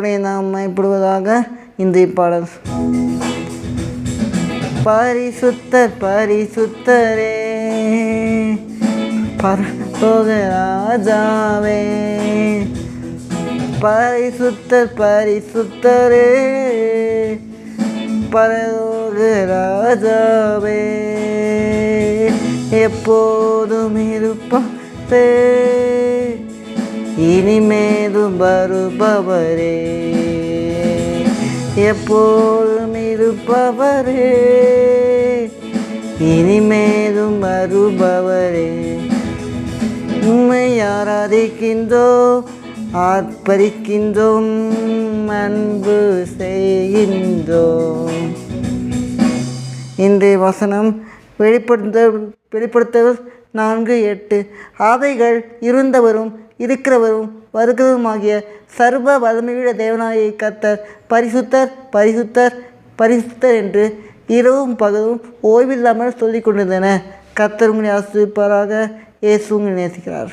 கத்தருடைய நாம் மைப்படுவதாக இந்த பாடல். பரிசுத்தர் பரிசுத்தரே பரலோக ராஜாவே பரிசுத்தர் பரிசுத்தரே பரலோக ராஜாவே எப்போதும் இருப்பே. இனிமேது வருபவரே. எப்போதும் இருப்பவரே. இனிமேதும் வருபவரே. உண்மை ஆராதிக்கின்றோ ஆர்ப்பரிக்கின்றோம் அன்பு செய்கின்றோம் இன்றைய வசனம் வெளிப்படுத்த வெளிப்படுத்த நான்கு எட்டு. ஆதைகள் இருந்தவரும் இருக்கிறவரும் வருகிறவருமாகிய சர்வ வலிமையுள்ள தேவனாய கத்தர் பரிசுத்தர் பரிசுத்தர் பரிசுத்தர் என்று இரவும் பகலும் ஓய்வில்லாமல் சொல்லிக் கொண்டிருந்தன கர்த்தர் உங்களை ஆசிரிப்பாராக இயேசு நேசிக்கிறார்.